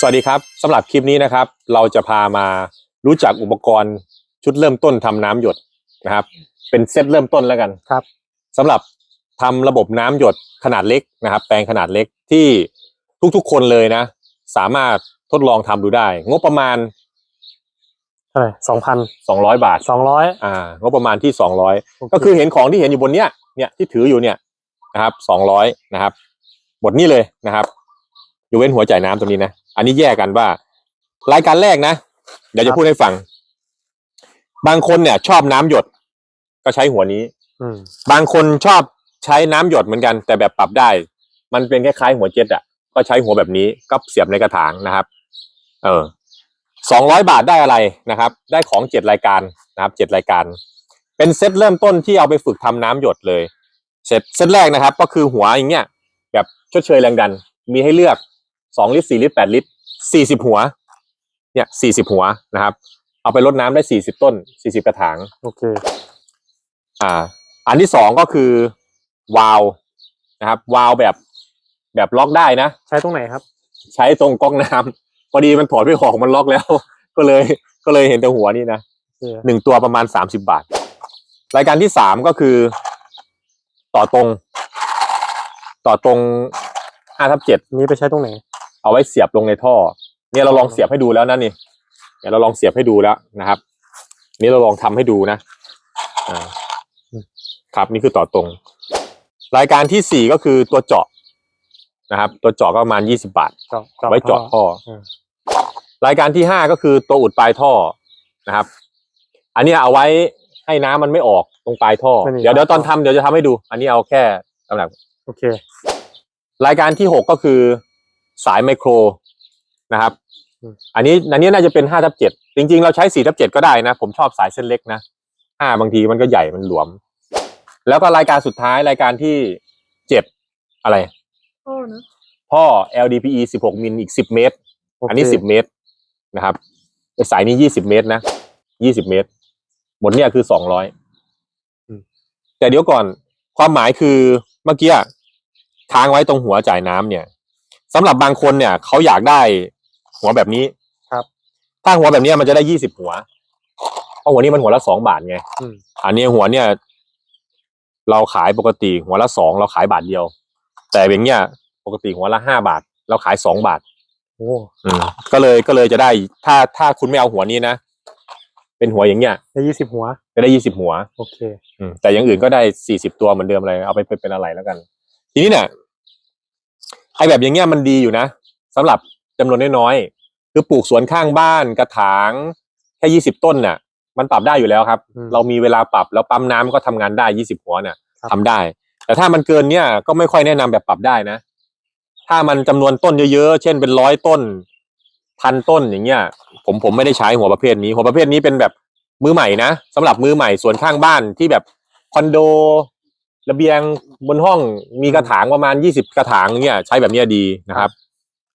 สวัสดีครับสำหรับคลิปนี้นะครับ เราจะพามารู้จักอุปกรณ์ชุดเริ่มต้นทำน้ำหยดนะครับ เป็นเซตเริ่มต้นแล้วกันครับ สำหรับทำระบบน้ำหยดขนาดเล็กนะครับ แปลงขนาดเล็กที่ทุกๆคนเลยนะ สามารถทดลองทำดูได้ งบประมาณ เท่าไหร่สองพัน200 บาท สองร้อย อ่างบประมาณที่ 200 ก็คือเห็นของที่เห็นอยู่บนเนี้ยเนี่ยที่ถืออยู่เนี่ยนะครับ200นะครับ หมดนี่เลยนะครับอยู่เว้นหัวจ่ายน้ำตรงนี้นะ อันนี้แยกกันว่า รายการแรกนะเดี๋ยวจะพูดให้ฟัง บางคนเนี่ย ชอบน้ำหยด ก็ใช้หัวนี้ อืมบางคนชอบใช้น้ำหยดเหมือนกัน แต่แบบปรับได้ มันเป็นคล้ายๆหัวเจ็ตอะ ก็ใช้หัวแบบนี้ก็เสียบในกระถางนะครับ เออสองร้อยบาทได้อะไรนะครับ ได้ของเจ็ดรายการนะครับเจ็ดรายการ เป็นเซตเริ่มต้นที่เอาไปฝึกทำน้ำหยดเลยเซตเซตแรกนะครับ ก็คือหัวอย่างเงี้ยแบบชดเชยแรงดันมีให้เลือก สองลิตรสี่ลิตรแปดลิตรสี่สิบหัว เนี่ยสี่สิบหัวนะครับ เอาไปรดน้ำได้สี่สิบต้นสี่สิบกระถางโอเค อ่า อันที่สองก็คือวาล์วนะครับ วาล์วแบบแบบล็อกได้นะ ใช้ตรงไหนครับ ใช้ตรงก๊อกน้ำพอดีมันถอดไม่ออกมันล็อกแล้ว ก็เลยก็เลยเห็นแต่หัวนี่นะโอเคหนึ่งตัวประมาณสามสิบาท รายการที่สามก็คือ ต่อตรง ต่อตรงห้าทับเจ็ดนี้ไปใช้ตรงไหน เอาไว้เสียบลงในท่อ เนี่ยเราลองเสียบให้ดูแล้วนะนี่เนี่ยเราลองเสียบให้ดูแล้วนะครับ นี่เราลองทำให้ดูนะอ่าครับนี่คือต่อตรง รายการที่สี่ก็คือตัวเจาะนะครับ ตัวเจาะก็ประมาณยี่สิบาทเจาะไว้เจาะท่ออมรายการที่ห้าก็คือตัวอุดปลายท่อนะครับ อันนี้เอาไว้ให้น้ำมันไม่ออกตรงปลายท่อ เดี๋ยวเดี๋ยวตอนทำเดี๋ยวจะทำให้ดู อันนี้เอาแค่สำหรับโอเค รายการที่หกก็คือ สายไมโครนะครับอืมอันนี้อันนี้น่าจะเป็นห้าทับเจ็ดจริง ๆ เราใช้สี่ทับเจ็ดก็ได้นะ ผมชอบสายเส้นเล็กนะห้าบางทีมันก็ใหญ่มันหลวม แล้วก็รายการสุดท้ายรายการที่เจ็ดอะไรโอ้นะพ่อ LDPE สิบหกมิลอีกสิบเมตรโเคอันนี้สิบเมตรนะครับไอ้สายนี้ยี่สิบเมตรนะยี่สิบเมตร หมดเนี่ยคือสองร้อยแต่เดี๋ยวก่อนความหมายคือเมื่อกี้อะค้างไว้ตรงหัวจ่ายน้ำเนี่ย สำหรับบางคนเนี่ยเขาอยากได้หัวแบบนี้ครับ ถ้าหัวแบบเนี้ยมันจะได้ยี่สิบหัวเพราะหัวนี้มันหัวละสองบาทไงอืม อันนี้หัวเนี่ย เราขายปกติหัวละสองเราขายบาทเดียว แต่อย่างเงี้ยปกติหัวละห้าบาท เราขายสองบาท โอ้อืมก็เลยก็เลยจะได้ ถ้าถ้าคุณไม่เอาหัวนี้นะเป็นหัวอย่างเงี้ยได้ยี่สิบหัว จะได้ยี่สิบหัว โอเค อืมแต่อย่างอื่นก็ได้สี่สิบตัวเหมือนเดิมเลยเอาไปเป็นเป็นอะไรแล้วกัน ทีนี้เนี่ย ไอแบบอย่างเงี้ยมันดีอยู่นะสำหรับจำนวนน้อยๆคือปลูกสวนข้างบ้านกระถางแค่ยี่สิบต้นเนี่ยมันปรับได้อยู่แล้วครับอืมเรามีเวลาปรับแล้วปั๊มน้ำก็ทำงานได้ยี่สิบหัวเนี่ยครับทำได้ แต่ถ้ามันเกินเนี่ยก็ไม่ค่อยแนะนำแบบปรับได้นะ ถ้ามันจำนวนต้นเยอะๆเช่นเป็นร้อยต้นพันต้นอย่างเงี้ย ผมผมไม่ได้ใช้หัวประเภทนี้ หัวประเภทนี้เป็นแบบมือใหม่นะสำหรับมือใหม่สวนข้างบ้านที่แบบคอนโด ระเบียงบนห้องมีกระถางประมาณยี่สิบกระถางเงี้ยใช้แบบเนี้ยดีนะครับ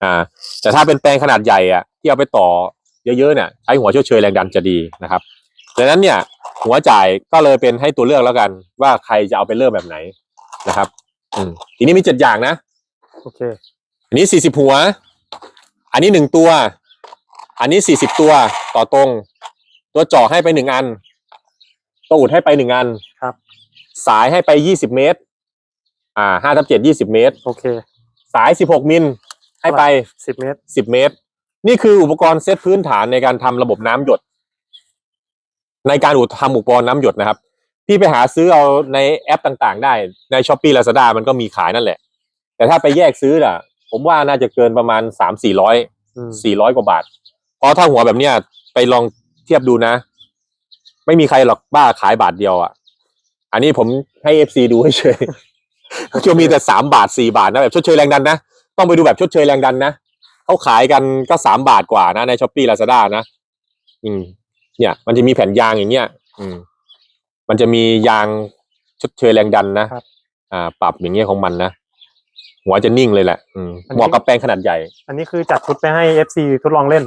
อ่า แต่ถ้าเป็นแปลงขนาดใหญ่อะที่เอาไปต่อเยอะๆเนี่ยใช้หัวเชื้อเชยแรงดันจะดีนะครับดังนั้นเนี่ย หัวจ่ายก็เลยเป็นให้ตัวเลือกแล้วกัน ว่าใครจะเอาไปเริ่มแบบไหนนะครับ อืมทีนี้มีเจ็ดอย่างนะโอเค อันนี้สี่สิบหัว อันนี้หนึ่งตัว อันนี้สี่สิบตัวต่อตรง ตัวเจาะให้ไปหนึ่งอัน ตัวอุดให้ไปหนึ่งอันครับ สายให้ไปยี่สิบเมตร อ่าห้าทับเจ็ดยี่สิบเมตร โอเค สายสิบหกมิลให้ไปสิบเมตรสิบเมตร นี่คืออุปกรณ์เซตพื้นฐานในการทำระบบน้ำหยด ในการอุดทำอุปกรณ์น้ำหยดนะครับ พี่ไปหาซื้อเอาในแอปต่างๆ ได้ในช้อปปี้ลาซาด้ามันก็มีขายนั่นแหละ แต่ถ้าไปแยกซื้อน่ะ ผมว่าน่าจะเกินประมาณสามสี่ร้อยอืมสี่ร้อยกว่าบาท เพราะถ้าหัวแบบเนี้ยไปลองเทียบดูนะ ไม่มีใครหรอกบ้าขายบาทเดียวอะ อันนี้ผมให้เอฟซีดูเฉยๆจะมีแต่สามบาทสี่บาทนะแบบชดเชยแรงดันนะต้องไปดูแบบชดเชยแรงดันนะเขาขายกันก็สามบาทกว่านะในช้อปปี้ลาซาด้านะอืม เนี่ย มันจะมีแผ่นยางอย่างเงี้ยอืม มันจะมียางชดเชยแรงดันนะครับอ่า ปรับอย่างเงี้ยของมันนะหัวจะนิ่งเลยแหละอืมเหมาะกับแปลงขนาดใหญ่ อันนี้คือจัดชุดไปให้เอฟซีทดลองเล่น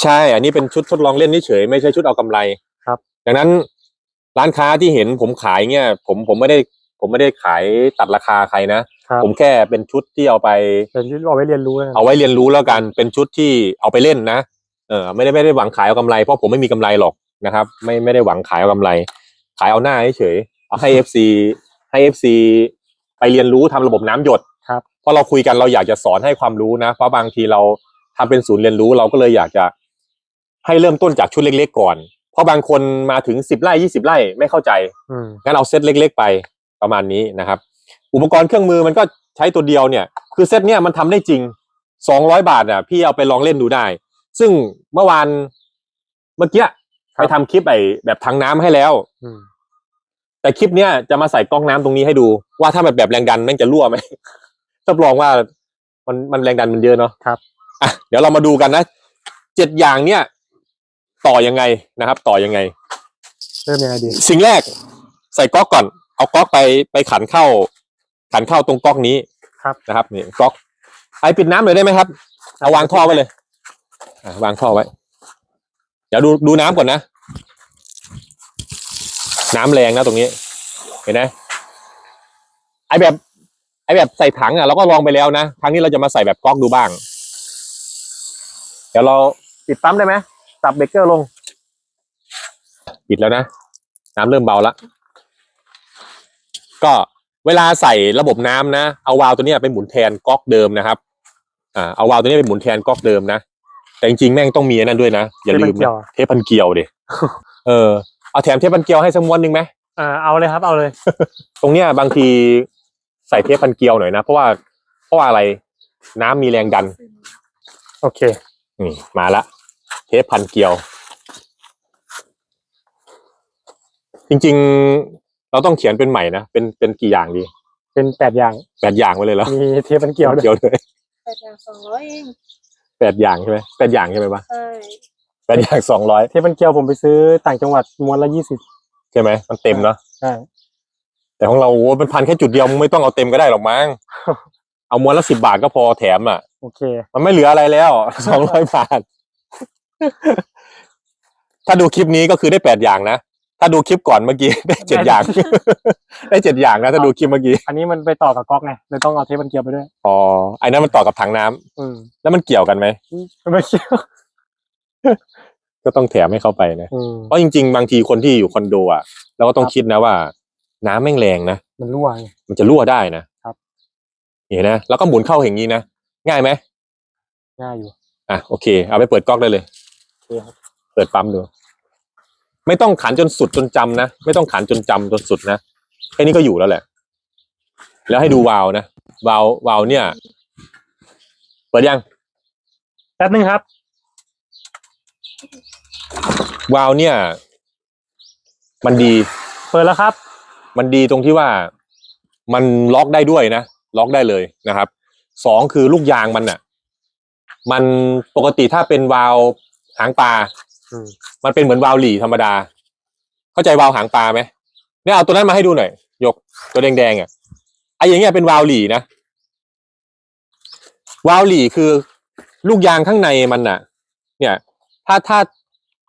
ใช่ อันนี้เป็นชุดทดลองเล่นเฉยๆไม่ใช่ชุดเอากำไรครับ ดังนั้น ร้านค้าที่เห็นผมขายเนี่ย ผมผมไม่ได้ผมไม่ได้ขายตัดราคาใครนะ ครับผมแค่เป็นชุดที่เอาไป เป็นที่เอาไว้เรียนรู้นะครับเอาไว้เรียนรู้แล้วกันเป็นชุดที่เอาไปเล่นนะ เออไม่ได้ไม่ได้หวังขายเอากำไรเพราะผมไม่มีกำไรหรอกนะครับ ไม่ไม่ได้หวังขายเอากำไร ขายเอาหน้าเฉยๆเอาให้เอฟซีให้เอฟซีไปเรียนรู้ทำระบบน้ำหยดครับ เพราะเราคุยกันเราอยากจะสอนให้ความรู้นะ เพราะบางทีเราทำเป็นศูนย์เรียนรู้เราก็เลยอยากจะให้เริ่มต้นจากชุดเล็ก ๆ ก่อน เพราะบางคนมาถึงสิบไร่ยี่สิบไร่ไม่เข้าใจอืมงั้นเอาเซตเล็ก ๆ ไปประมาณนี้นะครับ อุปกรณ์เครื่องมือมันก็ใช้ตัวเดียวเนี่ย คือเซตเนี่ยมันทำได้จริงสองร้อยบาทอะพี่เอาไปลองเล่นดูได้ ซึ่งเมื่อวานเมื่อกี้ไปทำคลิปไอ้แบบทางน้ำให้แล้ว อืมแต่คลิปเนี้ยจะมาใส่กล้องน้ำตรงนี้ให้ดู ว่าถ้าแบบแบบแรงดันแม่งจะรั่วไหม รับรองว่ามันมันแรงดันมันเยอะเนาะครับ อะเดี๋ยวเรามาดูกันนะเจ็ดอย่างเนี่ย ต่อยังไงนะครับ ต่อยังไง เริ่มยังไงดีสิ่งแรก ใส่ก๊อกก่อน เอาก๊อกไปไปขันเข้า ขันเข้าตรงก๊อกนี้ครับนะครับนี่ก๊อกไอปิดน้ำหน่อยได้ไหมครับเอาวางท่อไว้เลยอะวางท่อไว้ เดี๋ยวดูดูน้ำก่อนนะ น้ำแรงนะตรงนี้ เห็นไหมไอแบบไอแบบใส่ถังอะเราก็ลองไปแล้วนะครั้งนี้เราจะมาใส่แบบก๊อกดูบ้าง เดี๋ยวเราปิดปั๊มได้ไหม สับเบรกเกอร์ลง ปิดแล้วนะ น้ำเริ่มเบาแล้วก็เวลาใส่ระบบน้ำนะ เอาวาล์วตัวเนี้ยไปหมุนแทนก๊อกเดิมนะครับ อ่า เอาวาล์วตัวเนี้ยไปหมุนแทนก๊อกเดิมนะ แต่จริงๆแม่งต้องมีอันนั่นด้วยนะ อย่าลืมเทปพันเกลียวนะเทปพันเกลียวดิเออ เอาแถมเทปพันเกลียวให้สักม้วนหนึ่งไหมอ่า เอาเลยครับ เอาเลย ตรงเนี้ยบางทีใส่เทปพันเกลียวหน่อยนะ เพราะว่า เพราะว่าอะไร น้ำมีแรงดัน โอเคนี่มาละ เทปพันเกลียว จริงๆ เราต้องเขียนเป็นใหม่นะ เป็นเป็นกี่อย่างดีเป็นแปดอย่างแปดอย่างไปเลยเหรอมีเทปมันเกี่ยวด้วยเกี่ยวเลยแปดอย่างสองร้อยเองแปดอย่างใช่ไหมแปดอย่างใช่ไหมปะใช่แปดอย่างสองร้อยเทปมันเกี่ยวผมไปซื้อต่างจังหวัดม้วนละยี่สิบใช่ไหมมันเต็มเนาะใช่แต่ของเราโอ้มันพันแค่จุดเดียวมึงไม่ต้องเอาเต็มก็ได้หรอกมั้งเอาม้วนละสิบบาทก็พอแถมอะ โอเค มันไม่เหลืออะไรแล้วสองร้อยบาท ถ้าดูคลิปนี้ก็คือได้แปดอย่างนะ ถ้าดูคลิปก่อนเมื่อกี้ ได้เจ็ดอย่าง ได้เจ็ดอย่างนะ ถ้าดูคลิปเมื่อกี้ อันนี้มันไปต่อกับก๊อกไงเลยต้องเอาเทปมันเกี่ยวไปด้วย อ๋อ ไอ้นั้นมันต่อกับถังน้ำอืมแล้วมันเกี่ยวกันไหม ไม่เกี่ยวก็ต้องแถมให้เขาไปนะ อืม เพราะจริงๆ บางทีคนที่อยู่คอนโดอะเราก็ต้องครับ คิดนะว่า น้ำแม่งแรงนะ มันรั่วไง มันจะรั่วได้นะครับ เห็นนะ แล้วก็หมุนเข้าอย่างนี้นะ ง่ายไหม ง่ายอยู่ อะโอเค เอาไปเปิดก๊อกได้เลย โอเคครับเปิดปั๊มดู ไม่ต้องขันจนสุดจนจำนะ ไม่ต้องขันจนจำจนสุดนะแค่นี้ก็อยู่แล้วแหละ แล้วให้ดูวาล์วนะวาล์ววาล์วเนี่ย เปิดยังแป๊บนึงครับวาล์วเนี่ย มันดี เปิดแล้วครับ มันดีตรงที่ว่ามันล็อกได้ด้วยนะล็อกได้เลยนะครับสองคือลูกยางมันอะ มันปกติถ้าเป็นวาล์วหางปลาอืม มันเป็นเหมือนวาล์วหลีธรรมดา เข้าใจวาล์วหางปลาไหมเนี่ยเอาตัวนั้นมาให้ดูหน่อยยกตัวแดงๆอะไอ้อย่างเงี้ยเป็นวาล์วหลีนะวาล์วหลีคือลูกยางข้างในมันน่ะ เนี่ย ถ้าถ้า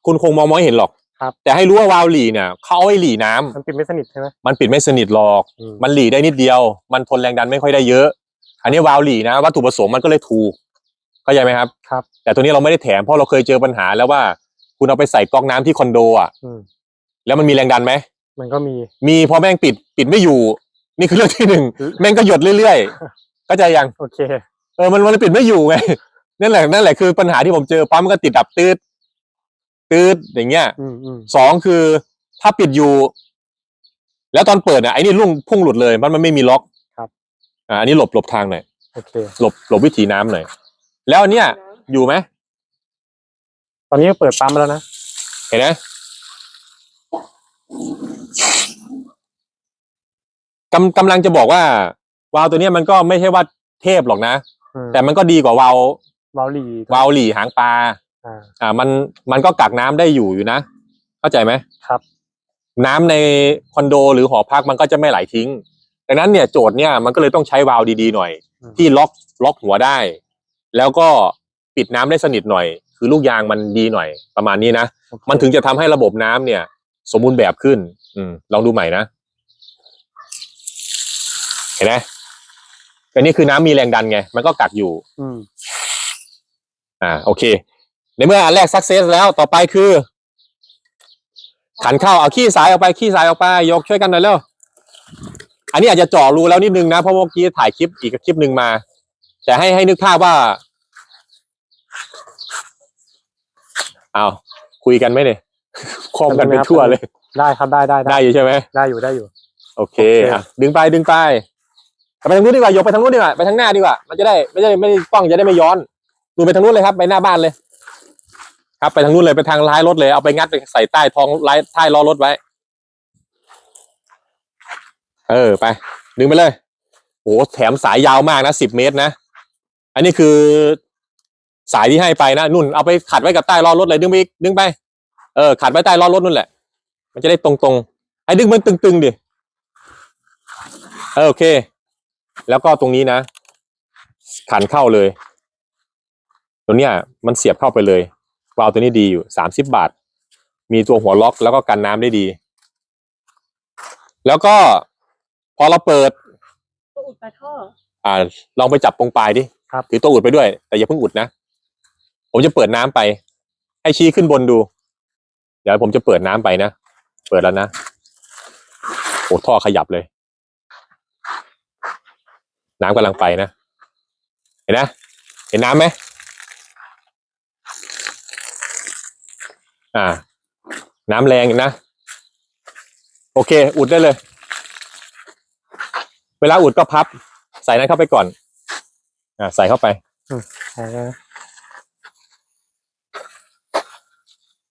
คุณคงมองไม่เห็นหรอกครับ แต่ให้รู้ว่าวาล์วหลีเนี่ยเขาเอาไว้หลีน้ำมันปิดไม่สนิทใช่ไหมมันปิดไม่สนิทหรอก อืม มันหลีได้นิดเดียว มันทนแรงดันไม่ค่อยได้เยอะ อันนี้วาล์วหลีนะวัตถุประสงค์มันก็เลยถูก เข้าใจไหมครับ ครับ แต่ตัวนี้เราไม่ได้แถมเพราะเราเคยเจอปัญหาแล้วว่า คุณเอาไปใส่ก๊อกน้ำที่คอนโดอะ อืมแล้วมันมีแรงดันไหม มันก็มี มีพอแม่งปิดปิดไม่อยู่ นี่คือเรื่องที่หนึ่งอืม แม่งก็หยดเรื่อยๆเข้าใจยังโอเค เออมันมันปิดไม่อยู่ไง นั่นแหละนั่นแหละคือปัญหาที่ผมเจอปั๊มมันก็ติดดับตืดตืดอย่างเงี้ยอืมอืมสองคือถ้าปิดอยู่ แล้วตอนเปิดเนี่ยไอ้นี่ลุ่งพุ่งหลุดเลยมันมันไม่มีล็อกครับ อ่าอันนี้หลบหลบทางหน่อยโอเค หลบหลบวิถีน้ำหน่อย แล้วอันเนี้ยอยู่ไหมตอนนี้ก็เปิดปั๊มแล้วนะเห็นไหมกำกำลังจะบอกว่า วาล์วตัวเนี้ยมันก็ไม่ใช่ว่าเทพหรอกนะ อืมแต่มันก็ดีกว่าวาล์ววาล์วหลีวาล์วหลีหางปลา อ่า อ่ามันมันก็กักน้ำได้อยู่อยู่นะ เข้าใจไหมครับ น้ำในคอนโดหรือหอพักมันก็จะไม่ไหลทิ้ง ดังนั้นเนี่ยโจทย์เนี่ยมันก็เลยต้องใช้วาล์วดีๆหน่อย อืมที่ล็อกล็อกหัวได้ แล้วก็ปิดน้ำได้สนิทหน่อย คือลูกยางมันดีหน่อยประมาณนี้นะโอเคมันถึงจะทำให้ระบบน้ำเนี่ย สมบูรณ์แบบขึ้น อืมลองดูใหม่นะเห็นไหมอันนี้คือน้ำมีแรงดันไง มันก็กักอยู่ อืมอ่า โอเค ในเมื่ออันแรกสักเซสแล้วต่อไปคือ ขันเข้าเอาขี้สายออกไปขี้สายออกไป ยกช่วยกันหน่อยเร็วอันนี้อาจจะเจาะรูแล้วนิดนึงนะเพราะเมื่อกี้ถ่ายคลิปอีกคลิปหนึ่งมา แต่ให้ให้นึกภาพว่าเอาคุยกันไหมเนี่ยคอมกันไปทั่วเลย ได้ครับได้ได้ได้อยู่ใช่ไหมได้อยู่ได้อยู่ โอเคโอเคอะดึงไปดึงไปไปทางนู้นดีกว่ายกไปทางนู้นดีกว่าไปทางหน้าดีกว่า มันจะได้ไม่ได้ไม่ได้กล้องจะได้ไม่ย้อนดูไปทางนู้นเลยครับ ไปหน้าบ้านเลย ครับ ไปทางนู้นเลยไปทางท้ายรถเลยเอาไปงัดไปใส่ใต้ท้องท้ายท้ายล้อรถไว้ เออไป ดึงไปเลยโอ้แถมสายยาวมากนะสิบเมตรนะ อันนี้คือสายที่ให้ไปนะนุ่นเอาไปขัดไว้กับใต้ล้อรถเลยดึงไปอีกดึงไปเออขัดไว้ใต้ล้อรถนู่นแหละ มันจะได้ตรงๆไอ้ดึงมันตึงๆดิเออโอเค แล้วก็ตรงนี้นะ ขันเข้าเลย ตัวเนี้ย มันเสียบเข้าไปเลยวาล์วตัวนี้ดีอยู่สามสิบบาท มีตัวหัวล็อกแล้วก็กันน้ำได้ดี แล้วก็พอเราเปิดก็อุดปลาท่ออ่า ลองไปจับตรงปลายดิ ครับถือตัวอุดไปด้วย แต่อย่าเพิ่งอุดนะ ผมจะเปิดน้ำไป ให้ชี้ขึ้นบนดู เดี๋ยวผมจะเปิดน้ำไปนะ เปิดแล้วนะโอ้ท่อขยับเลย น้ำกำลังไปนะ เห็นนะ เห็นน้ำไหมอ่า น้ำแรงนะ โอเค อุดได้เลย เวลาอุดก็พับ ใส่นั้นเข้าไปก่อน อ่าใส่เข้าไปใช่นะ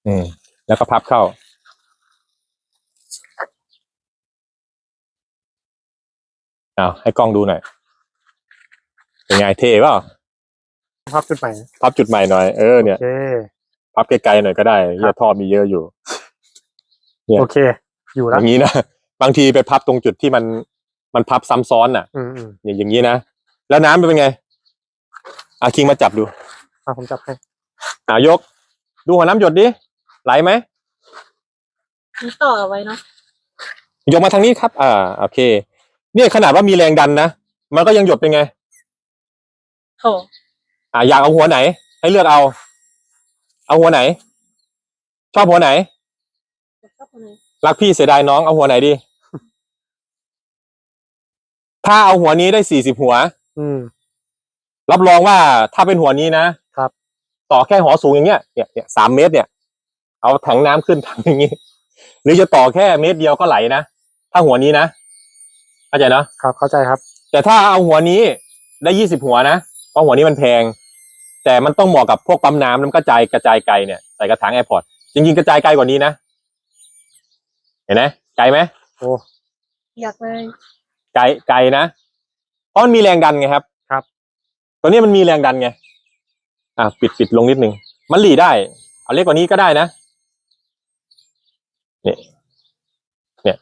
อืมแล้วก็พับเข้า เอาให้กล้องดูหน่อย เป็นไงเท่เปล่าภาพจุดใหม่นะพับจุดใหม่หน่อย เออเนี่ยโอเคพับไกลๆหน่อยก็ได้เหี้ยท่อมีเยอะอยู่ เนี่ยโอเค อยู่อแล้วย่างนี้นะ บางทีไปพับตรงจุดที่มัน มันพับซ้ำซ้อนอะอืมอืมอย่างอย่างนี้นะ แล้วน้ำเป็นไง อาคิงมาจับดูอะผมจับให้อ่ายก ดูหัวน้ำหยดดิ ไหลไหมมีต่อเอาไว้เนาะยกมาทางนี้ครับ อ่า โอเค เนี่ยขนาดว่ามีแรงดันนะ มันก็ยังหยดเป็นไง โถอ่าอยากเอาหัวไหน ให้เลือกเอา เอาหัวไหน ชอบหัวไหน ชอบคนไหนรักพี่เสียดายน้องเอาหัวไหนดี ถ้าเอาหัวนี้ได้สี่สิบหัว อืม รับรองว่าถ้าเป็นหัวนี้นะครับ ต่อแค่หอสูงอย่างเงี้ยเนี่ยเนี่ยสามเมตรเนี่ย เอาถังน้ำขึ้นถังอย่างงี้ หรือจะต่อแค่เมตรเดียวก็ไหลนะ ถ้าหัวนี้นะเข้าใจเนาะ ครับเข้าใจครับ แต่ถ้าเอาหัวนี้ได้ยี่สิบหัวนะเพราะหัวนี้มันแพง แต่มันต้องเหมาะกับพวกปั๊มน้ำน้ำกระจายกระจายไกลเนี่ยใส่กระถางแอร์พอร์ตจริงๆกระจายไกลกว่านี้นะ เห็นไหมไกลไหมโอ้อยากเลยไกลไกลนะเพราะมันมีแรงดันไงครับครับ ตัวนี้มันมีแรงดันไง อะปิดปิดลงนิดนึง มันหลีได้ เอาเล็กกว่านี้ก็ได้นะ เนี่ย เนี่ย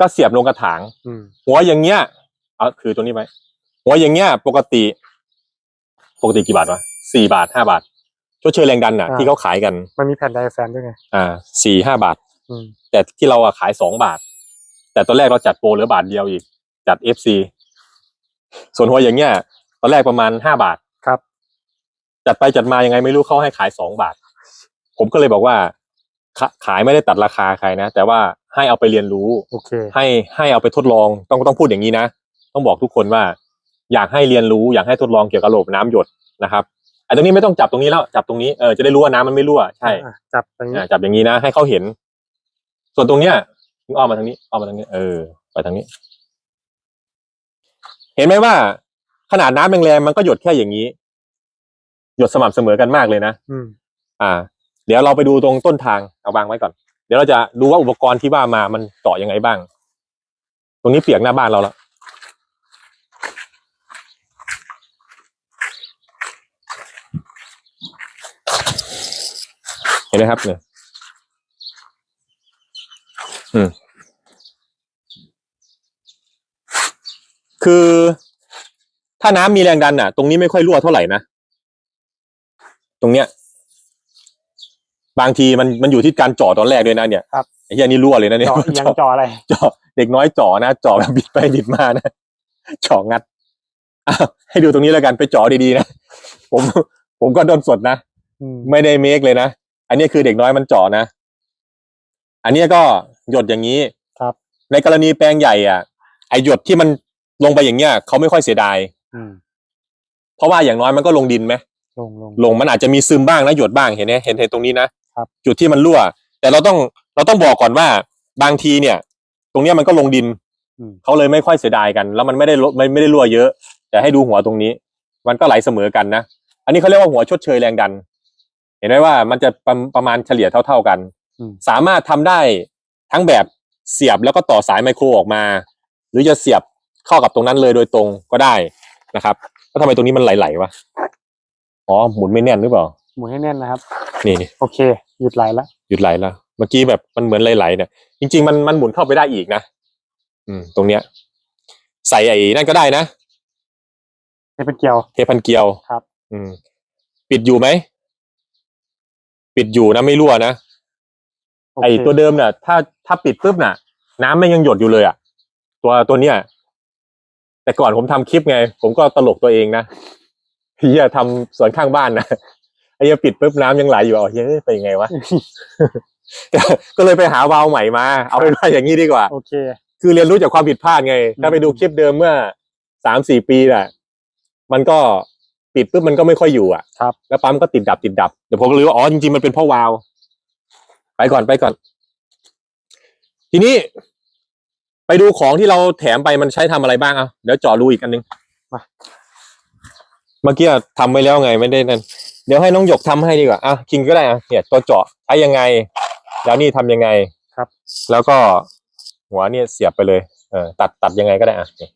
ก็เสียบลงกระถางอืมหัวอย่างเงี้ย เอาคือตัวนี้ไว้หัวอย่างเงี้ย ปกติ ปกติกี่บาทวะสี่บาทห้าบาทชดเชยแรงดันอะ ที่เขาขายกัน มันมีแผ่นไดอะแฟมด้วยไง อ่าสี่ห้าบาทอืมแต่ที่เราอะขายสองบาท แต่ตอนแรกเราจัดโปรเหลือบาทเดียวอีก จัดเอฟซีส่วนหัวอย่างเงี้ย ตอนแรกประมาณห้าบาทครับ จัดไปจัดมายังไงไม่รู้เขาให้ขายสองบาท ผมก็เลยบอกว่าขาขายไม่ได้ตัดราคาใครนะ แต่ว่าให้เอาไปเรียนรู้โอเค ให้ให้เอาไปทดลองต้องต้องพูดอย่างนี้นะ ต้องบอกทุกคนว่า อยากให้เรียนรู้อยากให้ทดลองเกี่ยวกับระบบน้ำหยดนะครับไอ้ตรงนี้ไม่ต้องจับตรงนี้แล้วจับตรงนี้เออจะได้รู้ว่าน้ำมันไม่รั่วใช่อะจับตรงนี้อ่าจับอย่างนี้นะ ให้เขาเห็น ส่วนตรงเนี้ยมึงอ้อมมาทางนี้อ้อมมาทางนี้ เออ ไปทางนี้ เห็นไหมว่า ขนาดน้ำแรงๆมันก็หยดแค่อย่างนี้ หยดสม่ำเสมอกันมากเลยนะอืมอ่า เดี๋ยวเราไปดูตรงต้นทางเอาวางไว้ก่อน เดี๋ยวเราจะดูว่าอุปกรณ์ที่ว่ามามันเจาะยังไงบ้าง ตรงนี้เปียกหน้าบ้านเราแล้วเห็นไหมครับเนี่ยอืมคือถ้าน้ำมีแรงดันอะ ตรงนี้ไม่ค่อยรั่วเท่าไหร่นะตรงเนี้ย บางทีมันมันอยู่ที่การเจาะตอนแรกด้วยนะเนี่ยครับ ไอ้เหี้ยนี่รั่วเลยนะเนี่ยเจาะเอียงเจาะอะไรเจาะเด็กน้อยเจาะนะเจาะแบบบิดไปบิดมานะเจาะงัดอ้าวให้ดูตรงนี้แล้วกันไปเจาะดีๆนะผม ผมก็โดนสดนะอืมไม่ได้เมคเลยนะอันนี้คือเด็กน้อยมันเจาะนะอันนี้ก็หยดอย่างนี้ครับ ในกรณีแปลงใหญ่อะไอหยดที่มันลงไปอย่างเงี้ยเขาไม่ค่อยเสียดาย อืมเพราะว่าอย่างน้อยมันก็ลงดินไหมลงลง ลงมันอาจจะมีซึมบ้างนะหยดบ้างเห็นไหมเห็นเห็นตรงนี้นะครับ จุดที่มันรั่ว แต่เราต้องเราต้องบอกก่อนว่าบางทีเนี่ย ตรงเนี้ยมันก็ลงดินอืม เขาเลยไม่ค่อยเสียดายกัน แล้วมันไม่ได้ลดไม่ไม่ได้รั่วเยอะ แต่ให้ดูหัวตรงนี้ มันก็ไหลเสมอกันนะอันนี้เขาเรียกว่าหัวชดเชยแรงดัน เห็นไหมว่ามันจะประประมาณเฉลี่ยเท่า ๆกัน อืม สามารถทำได้ทั้งแบบเสียบแล้วก็ต่อสายไมโครออกมา หรือจะเสียบเข้ากับตรงนั้นเลยโดยตรงก็ได้ นะครับแล้วทำไมตรงนี้มันไหลๆวะอ๋อหมุนไม่แน่นหรือเปล่า หมุนให้แน่นนะครับ นี่นี่โอเค หยุดไหลละหยุดไหลแล้วเมื่อกี้แบบมันเหมือนไหลๆเนี่ยจริง ๆ มันมันหมุนเข้าไปได้อีกนะอืม ตรงเนี้ย ใส่ไอ้นั่นก็ได้นะนี่เป็นเกลียว เทพันเกลียวครับ อืม ปิดอยู่ไหมปิดอยู่นะไม่รั่วนะโอเคไอตัวเดิมเนี่ยถ้าถ้าปิดปุ๊บน่ะ น้ำไม่ยังหยดอยู่เลยอะตัวตัวเนี้ย แต่ก่อนผมทำคลิปไง ผมก็ตลกตัวเองนะเฮียทำสวนข้างบ้านนะไอ้เหี้ยปิดปุ๊บน้ำยังไหลอยู่อ๋อเฮ้ยเป็นยังไงวะก็เลยไปหาวาล์วใหม่มา เอาเป็นว่าอย่างนี้ดีกว่า โอเค คือเรียนรู้จากความผิดพลาดไง ถ้าไปดูคลิปเดิมเมื่อสามสี่ปีน่ะมันก็ปิดปุ๊บมันก็ไม่ค่อยอยู่อะครับแล้วปั๊มก็ติดดับติดดับเดี๋ยวผมก็รู้ว่าอ๋อจริงๆมันเป็นเพราะวาล์วไปก่อนไปก่อน ทีนี้ ไปดูของที่เราแถมไปมันใช้ทำอะไรบ้างอะเดี๋ยวเจาะรูอีกอันนึงมาเมื่อกี้ทำไว้แล้วไงไม่ได้นั่นเดี๋ยวให้น้องหยกทำให้ดีกว่าอะคิงก็ได้อะเนี่ยตัวเจาะใช้ยังไง แล้วนี่ทำยังไงครับ แล้วก็หัวเนี่ยเสียบไปเลยเออตัดตัดยังไงก็ได้อะนี่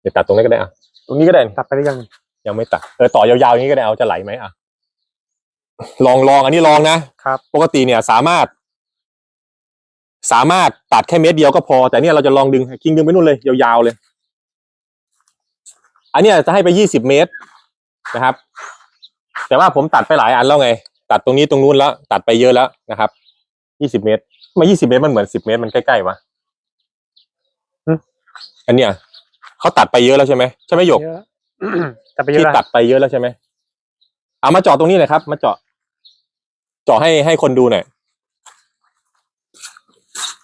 เดี๋ยวตัดตรงนี้ก็ได้อะตรงนี้ก็ได้ตัดไปหรือยังยังไม่ตัดเออต่อยาวๆอย่างนี้ก็ได้เอาจะไหลไหมอะลองลองอันนี้ลองนะครับ ปกติเนี่ยสามารถ สามารถตัดแค่เม็ดเดียวก็พอ แต่เนี่ยเราจะลองดึงคิงดึงไปนู่นเลยยาวๆเลย อันเนี้ยจะให้ไปยี่สิบเมตรนะครับ แต่ว่าผมตัดไปหลายอันแล้วไง ตัดตรงนี้ตรงนู้นแล้ว ตัดไปเยอะแล้วนะครับยี่สิบเมตรมายี่สิบเมตรมันเหมือนสิบเมตรมันใกล้ๆวะหึอันเนี้ยเขาตัดไปเยอะแล้วใช่ไหมใช่ไหมหยกเยอะตัดไปเยอะที่แล้วตัดไปเยอะแล้วใช่ไหมเอามาเจาะตรงนี้หน่อยครับ มาเจาะเจาะให้ให้คนดูหน่อย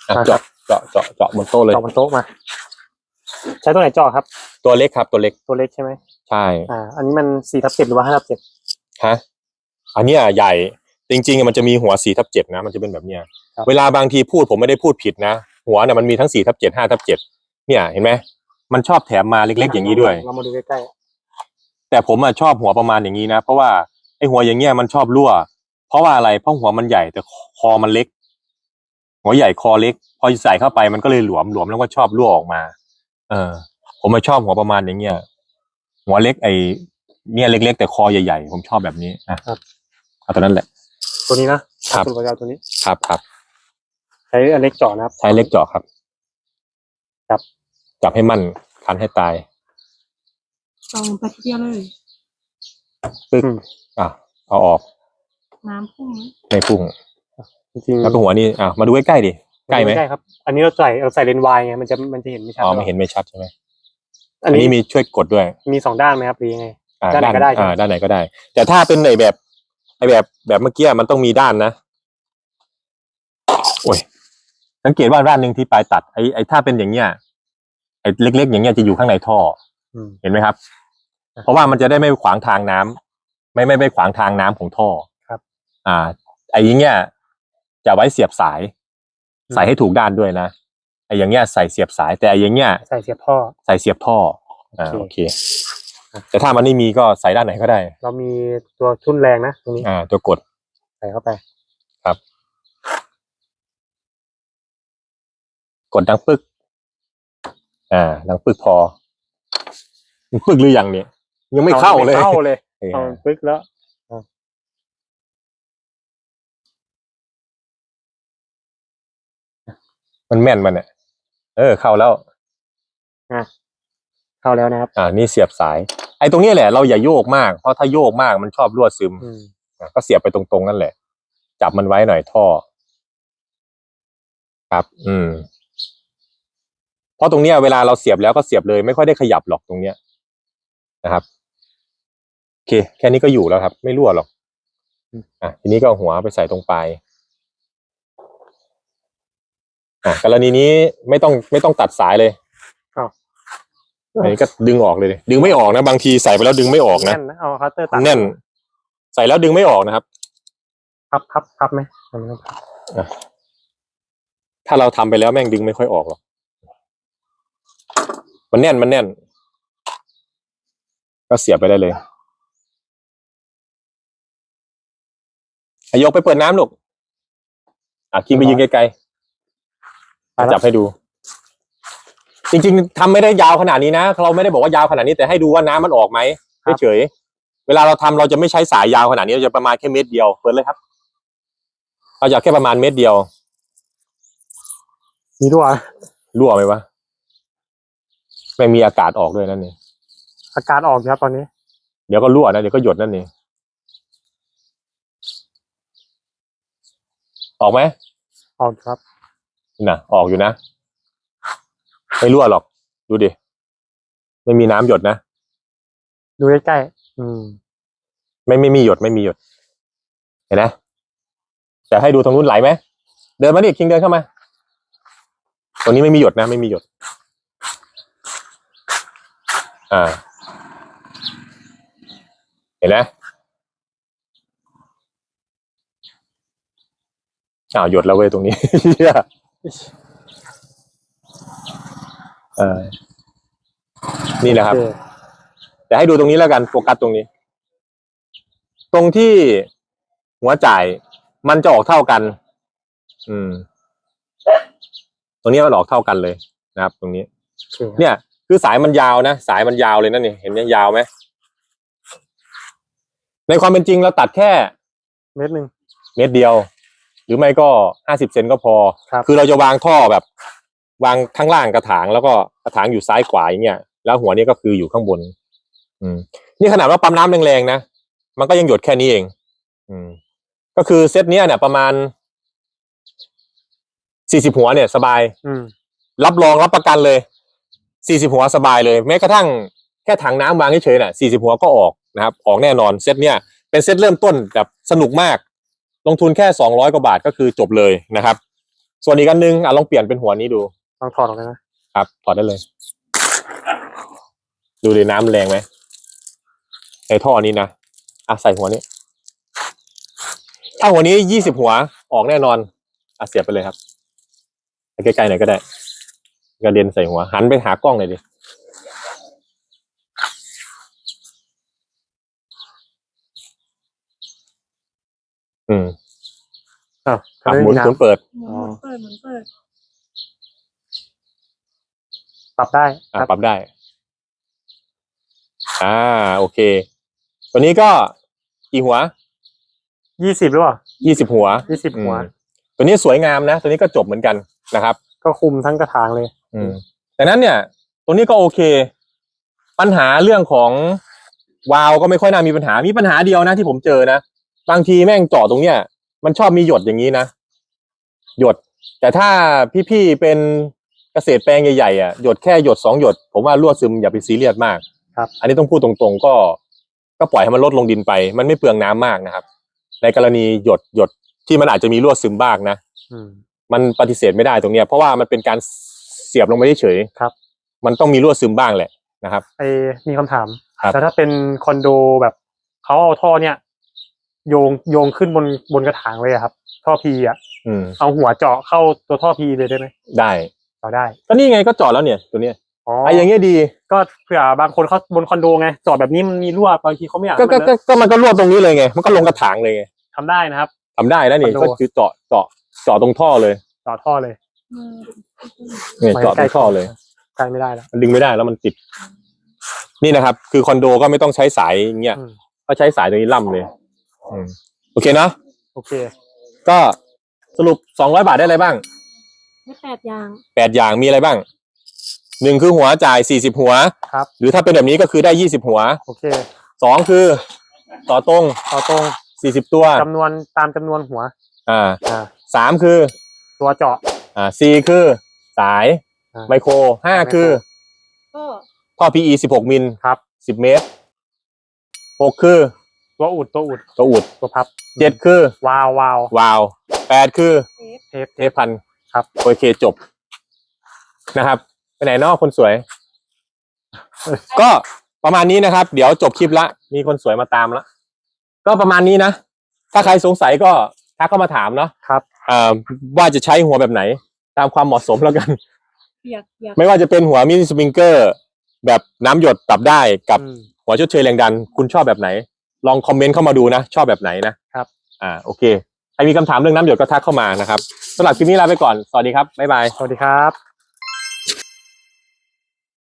อะเจาะเจาะเจาะเจาะบนโต๊ะเลยเจาะบนโต๊ะมา ใช้ตัวไหนเจาะครับ ตัวเล็กครับตัวเล็กตัวเล็กใช่ไหมใช่อ่า อันนี้มันสี่ทับเจ็ดหรือว่าห้าทับเจ็ดฮะอันเนี้ยใหญ่จริงๆอะมันจะมีหัวสี่ทับเจ็ดนะ มันจะเป็นแบบเนี้ย เวลาบางทีพูดผมไม่ได้พูดผิดนะ หัวเนี่ยมันมีทั้งสี่ทับเจ็ดห้าทับเจ็ดเนี่ยเห็นไหมมันชอบแถมมาเล็ก ๆ อย่างนี้ด้วยเรามาดูใกล้แต่ผมอะชอบหัวประมาณอย่างนี้นะ เพราะว่าไอหัวอย่างเงี้ยมันชอบรั่ว เพราะว่าอะไรเพราะหัวมันใหญ่แต่คอมันเล็ก หัวใหญ่คอเล็ก พอใส่เข้าไปมันก็เลยหลวมหลวมแล้วก็ชอบรั่วออกมา เออ ผมมาชอบหัวประมาณอย่างเงี้ยหัวเล็กไอเนี่ยเล็ก ๆ แต่คอใหญ่ๆผมชอบแบบนี้อะเอาตัวนั้นแหละๆตัวนี้นะครับ ตัวเจาะตัวนี้ ครับครับใช้อันเล็กเจาะนะครับ ใช้เล็กเจาะครับ ครับ จับให้มั่นคันให้ตายลองไปทีเดียวเลย ปึ๊กอะเอาออกน้ำพุ่งไม่พุ่ง จริงๆแล้วก็หัวนี่อะมาดูใกล้ๆดิใกล้ไหมใกล้ครับ อันนี้เราใส่เราใส่เลนส์วายไงมันจะมันจะเห็นไม่ชัดอ๋อไม่เห็นไม่ชัดใช่ไหมอัอันนนี้นี้มีช่วยกดด้วย มีสองด้านไหมครับหรือยังไงอ่าด้านไหนก็ได้ใช่ไหมอ่าด้านไหนก็ได้ แต่ถ้าเป็นในแบบไอแบบแบบเมื่อกี้มันต้องมีด้านนะโอ้ยสังเกตว่าด้านหนึ่งที่ปลายตัดไอไอถ้าเป็นอย่างเงี้ยไอเล็ก ๆ อย่างเงี้ยจะอยู่ข้างในท่ออืมเห็นไหมครับ เพราะว่ามันจะได้ไม่ขวางทางน้ำไม่ไม่ไม่ขวางทางน้ำของท่อครับ อ่า ไอ้อย่างเงี้ย จะไว้เสียบสาย ใส่ให้ถูกด้านด้วยนะไอ้อย่างเงี้ยใส่เสียบสายแต่ไอ้อย่างเงี้ยใส่เสียบท่อ ใส่เสียบท่ออ่าโอโอเค เค แต่ถ้ามันไม่มีก็ใส่ด้านไหนก็ได้ เรามีตัวทุ่นแรงนะตรงนี้อ่า ตัวกด ใส่เข้าไป กดดังปึก อ่า ดังปึกพอมันปึกหรือยังเนี่ย ยังไม่เข้าเลยไม่เข้าเลยเออเอาปึ๊กแล้ว มันแม่นมันเนี่ยเออ เข้าแล้วเข้าแล้วนะครับ อ่า นี่เสียบสาย ไอ้ตรงนี้แหละเราอย่าโยกมาก เพราะถ้าโยกมากมันชอบรั่วซึมอืมอะก็เสียบไปตรงๆนั่นแหละ จับมันไว้หน่อยท่อ ครับ อืม เพราะตรงเนี้ยเวลาเราเสียบแล้วก็เสียบเลย ไม่ค่อยได้ขยับหรอกตรงเนี้ยนะครับโอเค แค่นี้ก็อยู่แล้วครับ ไม่รั่วหรอก อะทีนี้ก็เอาหัวไปใส่ตรงปลาย อะกรณีนี้ไม่ต้องไม่ต้องตัดสายเลยอ้าวอันนี้ก็ดึงออกเลยดิดึงไม่ออกนะ บางทีใส่ไปแล้วดึงไม่ออกนะแน่นนะเอาคัตเตอร์ตัดแน่น ใส่แล้วดึงไม่ออกนะครับ พับพับพับไหมมันไม่ต้องพับถ้าเราทำไปแล้วแม่งดึงไม่ค่อยออกหรอกมันแน่นมันแน่น ก็เสียบไปได้เลยอายกไปเปิดน้ำลูกอะคิงไปยืนไกลๆ จับให้ดู จริง ๆทำไม่ได้ยาวขนาดนี้นะเราไม่ได้บอกว่ายาวขนาดนี้แต่ให้ดูว่าน้ำมันออกไหมเฉยๆเวลาเราทำเราจะไม่ใช้สายยาวขนาดนี้เราจะประมาณแค่เมตรเดียวเปิดเลยครับเราจะแค่ประมาณเมตรเดียว มีด้วย รั่วไหมวะไม่มีอากาศออกด้วยนั่นนี่อาการออกอยู่ครับตอนนี้ เดี๋ยวก็รั่วนะเดี๋ยวก็หยดนั่นนี่ออกไหมออกครับ น่ะ ออกอยู่นะ ไม่รั่วหรอก ดูดิ ไม่มีน้ำหยดนะ ดูใกล้ๆอืม ไม่ไม่มีหยดไม่มีหยด เห็นนะแต่ให้ดูตรงนู้นไหลไหม เดินมาดิคิงเดินเข้ามา ตรงนี้ไม่มีหยดนะ ไม่มีหยด อ่า เห็นนะอ้าวหยดแล้วเว้ยตรงนี้ เหี้ยเออนี่แหละครับโอเคแต่ให้ดูตรงนี้แล้วกันโฟกัสตรงนี้ ตรงที่หัวจ่ายมันจะออกเท่ากัน อืม ตรงนี้มันออกเท่ากันเลยนะครับ ตรงนี้โอเคเนี่ย คือสายมันยาวนะ สายมันยาวเลยนั่นนี่เห็นยังยาวไหมในความเป็นจริงเราตัดแค่ เม็ดหนึ่งเมตรเดียว หรือไม่ก็ห้าสิบเซนก็พอครับคือเราจะวางท่อแบบ วางข้างล่างกระถางแล้วก็กระถางอยู่ซ้ายขวาอย่างเงี้ยแล้วหัวนี่ก็คืออยู่ข้างบน อืม นี่ขนาดว่าปั๊มน้ำแรงๆนะมันก็ยังหยดแค่นี้เอง อืม ก็คือเซตเนี้ยเนี่ยประมาณสี่สิบหัวเนี่ยสบาย อืม รับรองรับประกันเลยสี่สิบหัวสบายเลย แม้กระทั่งแค่ถังน้ำวางเฉยๆน่ะสี่สิบหัวก็ออกนะครับ ออกแน่นอนเซตเนี้ยเป็นเซตเริ่มต้นแบบสนุกมาก ลงทุนแค่สองร้อยกว่าบาทก็คือจบเลยนะครับ ส่วนอีกอันนึงอะลองเปลี่ยนเป็นหัวนี้ดูลองถอดออกเลยนะครับถอดได้เลย ดูดิน้ำแรงไหมในท่อนี้นะอะใส่หัวนี้ถ้าหัวนี้ยี่สิบหัวออกแน่นอนอะเสียบไปเลยครับไปใกล้ๆหน่อยก็ได้กระเด็นใส่หัว หันไปหากล้องหน่อยดิ อืมอ้าวอะไม่หมุนมีหมุนน้ำเปิดหมุนอ๋อหมุนเปิดหมุนเปิดปรับได้อะครับปรับได้ อ่า โอเค ตัวนี้ก็กี่หัว ยี่สิบหรือเปล่ายี่สิบหัวยี่สิบหัว อืมตัวนี้สวยงามนะ ตัวนี้ก็จบเหมือนกันนะครับ ก็คุมทั้งกระถางเลย อืมดังนั้นเนี่ย ตัวนี้ก็โอเค ปัญหาเรื่องของวาล์วก็ไม่ค่อยน่ามีปัญหา มีปัญหาเดียวนะที่ผมเจอนะ บางทีแม่งเจาะตรงเนี้ย มันชอบมีหยดอย่างนี้นะ หยด แต่ถ้าพี่ๆเป็นเกษตรแปลงใหญ่ๆอะหยดแค่หยดสองหยด ผมว่ารั่วซึมอย่าไปซีเรียสมากครับ อันนี้ต้องพูดตรงๆ ก็ ก็ปล่อยให้มันลดลงดินไป มันไม่เปลืองน้ำมากนะครับ ในกรณีหยดหยดที่มันอาจจะมีรั่วซึมบ้างนะอืมมันปฏิเสธไม่ได้ตรงเนี้ย เพราะว่ามันเป็นการเสียบลงไปเฉยๆครับ มันต้องมีรั่วซึมบ้างแหละนะครับไอมีคำถามครับแล้วถ้าเป็นคอนโดแบบเขาเอาท่อเนี่ย โยงโยงขึ้นบนบนกระถางเลยอะครับ ท่อพีอะ อืม เอาหัวเจาะเข้าตัวท่อพีเลยได้ไหมได้เอาได้ก็นี่ไงก็จอดแล้วเนี่ย ตัวเนี้ยอ๋อไอ้อย่างเงี้ยดี ก็เผื่อบางคนเขาบนคอนโดไงเจาะแบบนี้มันมีรั่วบางทีเขาไม่อยากก็ให้ก็มันเลก็อะก็มันก็รั่วตรงนี้เลยไง มันก็ลงกระถางเลยไงทำได้นะครับ ทำได้แล้วนี่คอนโด ก็คือเจาะเจาะเจาะตรงท่อเลยเจาะท่อเลยมือเนี่ยเจาะตรงท่อเลย ใกล้ไม่ได้แล้วมันดึงไม่ได้แล้วมันติด นี่นะครับ คือคอนโดก็ไม่ต้องใช้สายอย่างเงี้ยอืมก็ใช้สายตรงนี้ล่ำเลย อืมโอเคเนาะโอเค ก็สรุปสองร้อยบาทได้อะไรบ้างได้แปดอย่าง แปดอย่างมีอะไรบ้างหนึ่งคือหัวจ่ายสี่สิบหัว ครับ หรือถ้าเป็นแบบนี้ก็คือได้ยี่สิบหัวโอเค สองคือ ต่อตรงต่อตรงสี่สิบตัว จำนวนตามจำนวนหัว อ่าอ่า สามคือ ตัวเจาะ อ่าสี่คือ สายอ่าไมโครห้าคือ ก็ท่อ PE สิบหกมิลครับสิบเมตรหกคือ ตัวอุดตัวอุดตัวอุดตัวพับเจ็ดคือวาววาววาวแปดคือเทปเทปเทปพันครับโอเคจบนะครับ ไปไหนเนอกคนสวย ก็ประมาณนี้นะครับ เดี๋ยวจบคลิปละ มีคนสวยมาตามละก็ประมาณนี้นะ ถ้าใครสงสัยก็ทักเข้ามาถามเนาะครับเอ่อว่าจะใช้หัวแบบไหน ตามความเหมาะสมแล้วกันเปียกเปียกไม่ว่าจะเป็นหัวมินิสปริงเกอร์ แบบน้ำหยดปรับได้กับอืมหัวชดเชยแรงดัน คุณชอบแบบไหน ลองคอมเมนต์เข้ามาดูนะ ชอบแบบไหนนะครับ อ่าโอเคใครมีคำถามเรื่องน้ำหยดก็ทักเข้ามานะครับสำหรับคลิปนี้ลาไปก่อน สวัสดีครับ บ๊ายบาย สวัสดีครับ